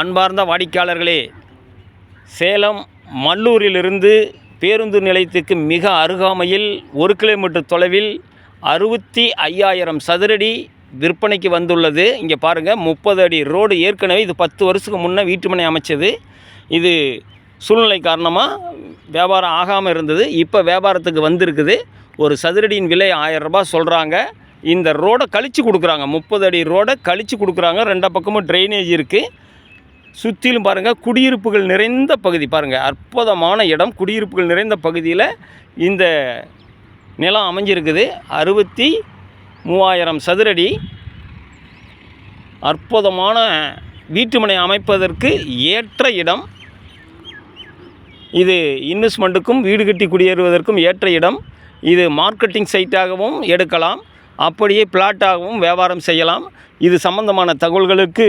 அன்பார்ந்த வாடிக்கையாளர்களே சேலம் மல்லூரிலிருந்து பேருந்து நிலையத்துக்கு மிக அருகாமையில் ஒரு கிலோமீட்டர் தொலைவில் அறுபத்தி ஐயாயிரம் சதுரடி விற்பனைக்கு வந்துள்ளது. இங்கே பாருங்கள் முப்பது அடி ரோடு ஏற்கனவே இது பத்து வருஷத்துக்கு முன்னே வீட்டுமனை அமைச்சது. இது சூழ்நிலை காரணமாக வியாபாரம் ஆகாமல் இருந்தது. இப்போ வியாபாரத்துக்கு வந்திருக்குது. ஒரு சதுரடியின் விலை ஆயிரம் ரூபாய் சொல்கிறாங்க இந்த ரோடை கழிச்சு கொடுக்குறாங்க. முப்பது அடி ரோடை கழித்து கொடுக்குறாங்க. ரெண்டு பக்கமும் ட்ரைனேஜ் இருக்குது சுற்றிலும் பாருங்கள் குடியிருப்புகள் நிறைந்த பகுதி. பாருங்கள் அற்புதமான இடம். குடியிருப்புகள் நிறைந்த பகுதியில் இந்த நிலம் அமைஞ்சிருக்குது. அறுபத்தி மூவாயிரம் சதுரடி அற்புதமான வீட்டுமனை அமைப்பதற்கு ஏற்ற இடம். இது இன்வெஸ்ட்மெண்ட்டுக்கும் வீடு கட்டி குடியேறுவதற்கும் ஏற்ற இடம். இது மார்க்கெட்டிங் சைட்டாகவும் எடுக்கலாம். அப்படியே பிளாட்டாகவும் வியாபாரம் செய்யலாம். இது சம்பந்தமான தகவல்களுக்கு